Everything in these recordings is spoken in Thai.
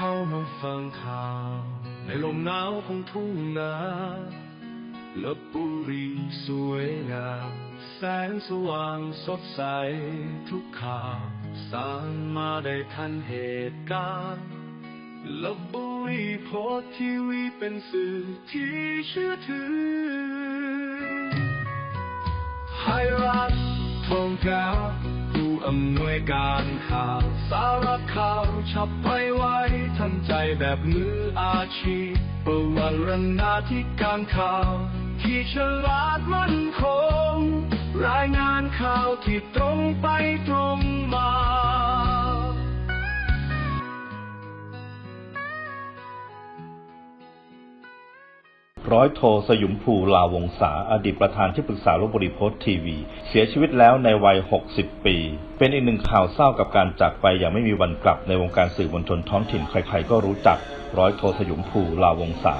เข้ามาฟังข่าว ในลมหนาวของทุ่งนาลบบุรีสวยงามแสงสว่างสดใสทุกข่าวสร้ารมาได้ทันเหตุการณ์ลบบุรีโพสทีวีเป็นสื่อที่เชื่อถือไทยรัฐทองแก้วผู้อำนวยการข่าวสารข่าวฉับไปไวำใจแบบมืออาชีพประวัติรนาที่การข่าว ที่ฉลาดมั่นคง รายงานข่าวที่ตรงไปตรงมา ร้อยโทสยุมภูลาวงศาอดีตประธานที่ปรึกษาลบบุรีโพสต์ทีวี เสียชีวิตแล้วในวัย 60 ปี เป็นอีกหนึ่งข่าวเศร้ากับการจากไปอย่างไม่มีวันกลับในวงการสื่อมวลชนท้องถิ่นใครๆก็รู้จัก ร้อยโทสยุมภูลาวงศา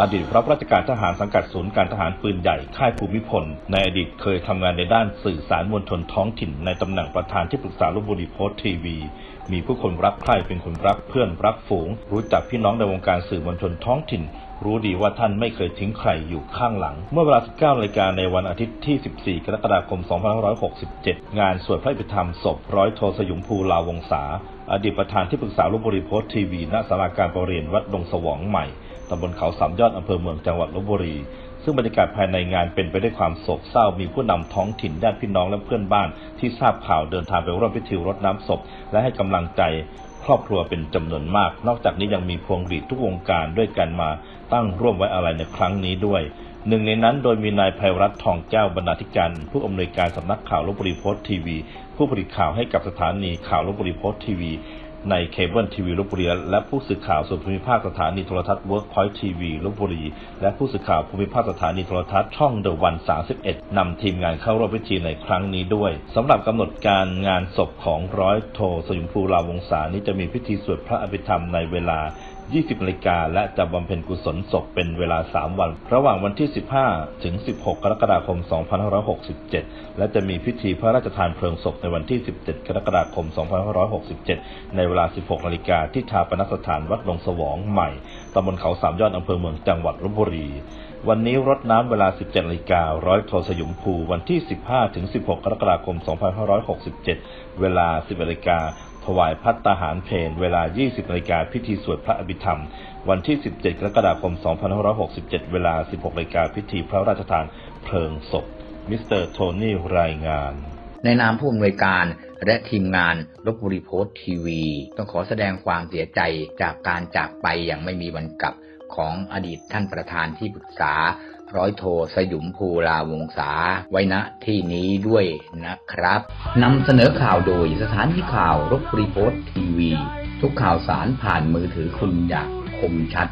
อดีตรับราชการทหารสังกัดศูนย์การทหารปืนใหญ่ค่ายภูมิพล ในอดีตเคยทำงานในด้านสื่อสารมวลชนท้องถิ่น ในตำแหน่งประธานที่ปรึกษาลบบุรีโพสต์ทีวี มีผู้คนรักใคร่เป็นคนรักเพื่อนรักฝูง รู้จักพี่น้องในวงการสื่อมวลชนท้องถิ่น รู้ดีว่าท่านไม่เคยทิ้งใครอยู่ข้างหลัง เมื่อเวลา 19นาฬิกาในวันอาทิตย์ที่ 14 กรกฎาคม 2567 งานสวดพระอภิธรรมศพร้อยโทสยุมภูลาวงศาอดีตประธานที่ปรึกษาลบบุรีโพสทีวีณศาลาการประเรียนวัดดงสวองใหม่ตำบลเขาสามยอดอำเภอเมืองจังหวัดลบบุรี ซึ่งบรรยากาศภายในงานเป็นไปด้วยความโศกเศร้า มีผู้นำท้องถิ่นญาติพี่น้องและเพื่อนบ้านที่ทราบข่าวเดินทางไปร่วมพิธีรดน้ำศพ และให้กำลังใจ ครอบครัวเป็นจำนวนมาก นอกจากนี้ยังมีพวงหรีดทุกวงการด้วยกันมาตั้งร่วมไว้อะไรในครั้งนี้ด้วย หนึ่งในนั้นโดยมีนายภัยรัตน์ทองแก้วบรรณาธิการ ผู้อำนวยการสำนักข่าวลบบุรีโพสต์ทีวี ผู้ผลิตข่าวให้กับสถานีข่าวลบบุรีโพสต์ทีวี ในเคเบิลทีวีลบบุรีและผู้สื่อข่าวส่วนภูมิภาคสถานีโทรทัศน์เวิร์กพอยท์ทีวีลบบุรีและผู้สื่อข่าวภูมิภาคสถานีโทรทัศน์ช่องเดอะวัน31นำทีมงานเข้าร่วมพิธีในครั้งนี้ด้วยสำหรับกำหนดการงานศพของร้อยโทสยุมภูลาวงศานี้จะมีพิธีสวดพระอภิธรรมในเวลา 20นาฬิกาและจะบำเพ็ญกุศลศพเป็นเวลา 3 วัน ระหว่างวันที่ 15 ถึง 16 กรกฎาคม 2567 และจะมีพิธีพระราชทานเพลิงศพในวันที่ 17 กรกฎาคม 2567 ในเวลา 16 นาฬิกาที่ชาปนสถานวัดดงสวองใหม่ ตำบลเขาสามยอดอำเภอเมืองจังหวัดลบบุรี วันนี้รดน้ำเวลา 17นาฬิการ้อยโทสยุมภูวันที่ 15 ถึง 16 กรกฎาคม 2567 เวลา 10นาฬิกาถวายพัตตาหารเพลเวลา 20นาฬิกาพิธีสวดพระอภิธรรม วันที่ 17 กรกฎาคม 2567 เวลา 16นาฬิกาพิธีพระราชทานเพลิงศพ มิสเตอร์โทนี่รายงาน ในนามผู้อำนวยการและทีมงานลบบุรีโพสต์ทีวี ต้องขอแสดงความเสียใจจากการจากไปอย่างไม่มีวันกลับของอดีตท่านประธานที่ปรึกษา ร้อยโทสยุมภูลาวงศาไว้ณที่นี้ด้วยนะครับนำเสนอข่าวโดยสถานีข่าวลบรีโพสต์ทีวี ทุกข่าวสารผ่านมือถือคุณอยางคมชัด